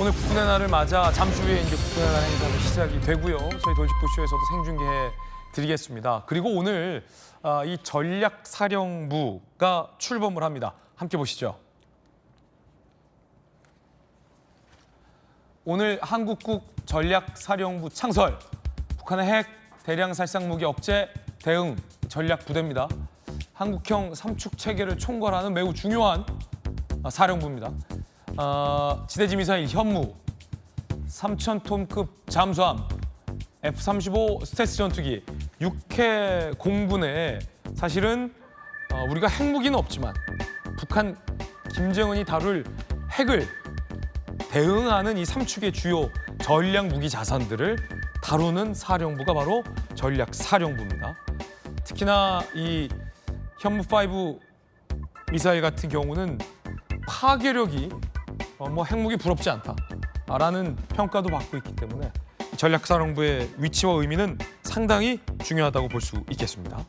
오늘 국군의 날을 맞아 잠시 후에 이제 국군의 날 행사가 시작이 되고요. 저희 돌직구쇼에서도 생중계해 드리겠습니다. 그리고 오늘 아, 이 전략사령부가 출범을 합니다. 함께 보시죠. 오늘 한국국 전략사령부 창설, 북한의 핵 대량 살상 무기 억제 대응 전략 부대입니다. 한국형 삼축 체계를 총괄하는 매우 중요한 아, 사령부입니다. 아, 지대지 미사일 현무, 3,000톤급 잠수함, F-35 스텔스 전투기, 6회 공군에 사실은 어, 우리가 핵무기는 없지만 북한 김정은이 다룰 핵을 대응하는 이 삼축의 주요 전략 무기 자산들을 다루는 사령부가 바로 전략 사령부입니다. 특히나 이 현무 5 미사일 같은 경우는 파괴력이 어, 뭐 핵무기 부럽지 않다라는 평가도 받고 있기 때문에 전략 사령부의 위치와 의미는 상당히 중요하다고 볼 수 있겠습니다.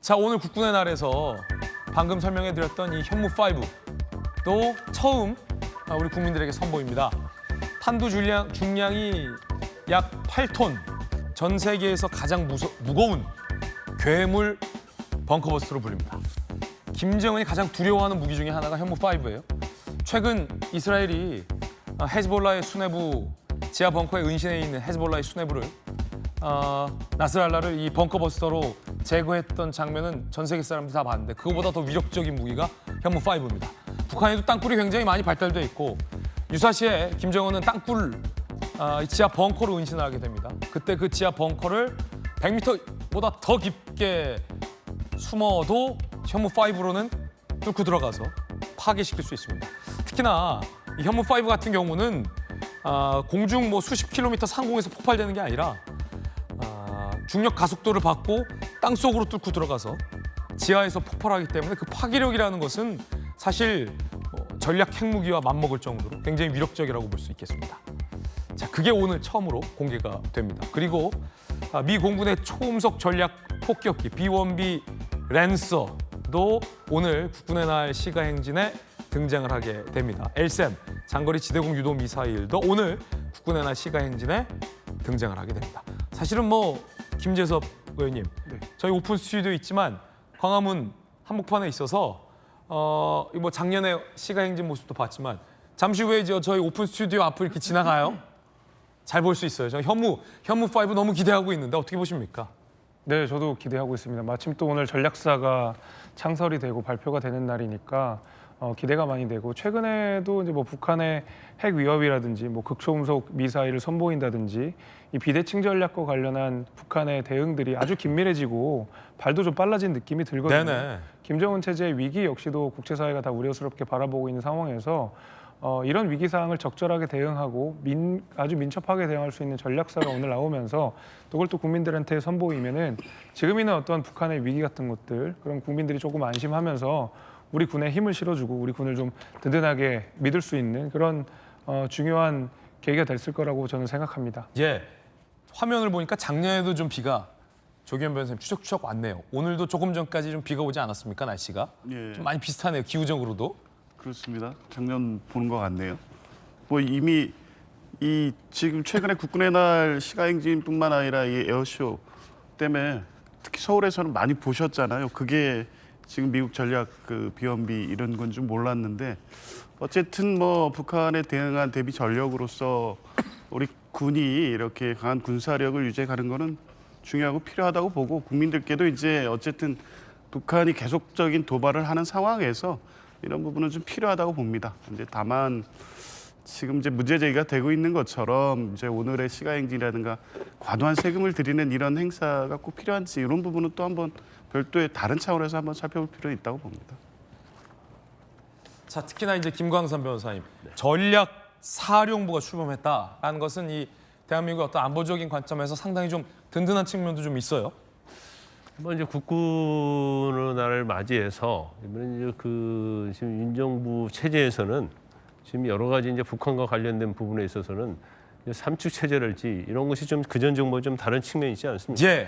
자 오늘 국군의 날에서 방금 설명해드렸던 이 현무 5 또 처음 아, 우리 국민들에게 선보입니다. 탄두 중량, 중량이 약 8톤, 전 세계에서 가장 무서, 무거운 괴물 벙커버스터로 불립니다. 김정은이 가장 두려워하는 무기 중에 하나가 현무 5예요. 최근 이스라엘이 아, 헤즈볼라의 수뇌부 지하 벙커에 은신해 있는 헤즈볼라의 수뇌부를 어, 나스랄라를 이 벙커버스터로 제거했던 장면은 전 세계 사람들이 다 봤는데 그거보다 더 위력적인 무기가 현무 5입니다. 북한에도 땅굴이 굉장히 많이 발달돼 있고 유사시에 김정은은 땅굴 아, 이 지하 벙커로 은신을 하게 됩니다. 그때 그 지하 벙커를 100m보다 더 깊게 숨어도 현무 5로는 뚫고 들어가서 파괴시킬 수 있습니다. 특히나 이 현무 5 같은 경우는 아, 공중 뭐 수십 킬로미터 상공에서 폭발되는 게 아니라 아, 중력 가속도를 받고 땅 속으로 뚫고 들어가서 지하에서 폭발하기 때문에 그 파괴력이라는 것은 사실 어, 전략 핵무기와 맞먹을 정도로 굉장히 위력적이라고 볼 수 있겠습니다. 자, 그게 오늘 처음으로 공개가 됩니다. 그리고 아, 미 공군의 초음속 전략 폭격기 B1B 랜서 도 오늘 국군의 날 시가 행진에 등장을 하게 됩니다. LSM 장거리 지대공 유도 미사일도 오늘 국군의 날 시가 행진에 등장을 하게 됩니다. 사실은 뭐 김재섭 의원님, 저희 오픈 스튜디오 있지만 광화문 한복판에 있어서 어, 이뭐 작년에 시가 행진 모습도 봤지만 잠시 후에 저 저희 오픈 스튜디오 앞을 이렇게 지나가요. 잘 볼 수 있어요. 저 현무 현무 5 너무 기대하고 있는데 어떻게 보십니까? 네, 저도 기대하고 있습니다. 마침 또 오늘 전략사가 창설이 되고 발표가 되는 날이니까 어, 기대가 많이 되고 최근에도 이제 뭐 북한의 핵 위협이라든지 뭐 극초음속 미사일을 선보인다든지 이 비대칭 전략과 관련한 북한의 대응들이 아주 긴밀해지고 발도 좀 빨라진 느낌이 들거든요. 네네. 김정은 체제의 위기 역시도 국제사회가 다 우려스럽게 바라보고 있는 상황에서 어, 이런 위기 사항을 적절하게 대응하고 민, 아주 민첩하게 대응할 수 있는 전략사가 오늘 나오면서 또 그걸 또 국민들한테 선보이면은 지금 있는 어떤 북한의 위기 같은 것들 그럼 국민들이 조금 안심하면서 우리 군에 힘을 실어주고 우리 군을 좀 든든하게 믿을 수 있는 그런 어, 중요한 계기가 됐을 거라고 저는 생각합니다. 예. 화면을 보니까 작년에도 좀 비가 조기현 변호사님 추적추적 왔네요. 오늘도 조금 전까지 좀 비가 오지 않았습니까 날씨가? 예. 좀 많이 비슷하네요 기후적으로도. 그렇습니다. 작년 보는 것 같네요. 뭐 이미 이 지금 최근에 국군의 날 시가행진뿐만 아니라 이 에어쇼 때문에 특히 서울에서는 많이 보셨잖아요. 그게 지금 미국 전략 그 비원비 이런 건 좀 몰랐는데 어쨌든 뭐 북한에 대응한 대비 전력으로서 우리 군이 이렇게 강한 군사력을 유지해 가는 거는 중요하고 필요하다고 보고 국민들께도 이제 어쨌든 북한이 계속적인 도발을 하는 상황에서 이런 부분은 좀 필요하다고 봅니다. 이제 다만 지금 이제 문제 제기가 되고 있는 것처럼 이제 오늘의 시가행진이라든가 과도한 세금을 들이는 이런 행사가 꼭 필요한지 이런 부분은 또 한번 별도의 다른 차원에서 한번 살펴볼 필요가 있다고 봅니다. 자 특히나 이제 김광선 변호사님 전략 사령부가 출범했다라는 것은 이 대한민국 어떤 안보적인 관점에서 상당히 좀 든든한 측면도 좀 있어요. 뭐 이제 국군의 날을 맞이해서 이번에 이제 그 지금 윤 정부 체제에서는 지금 여러 가지 이제 북한과 관련된 부분에 있어서는 삼축 체제랄지 이런 것이 좀 그전 정부와 좀 다른 측면이 있지 않습니까? 예.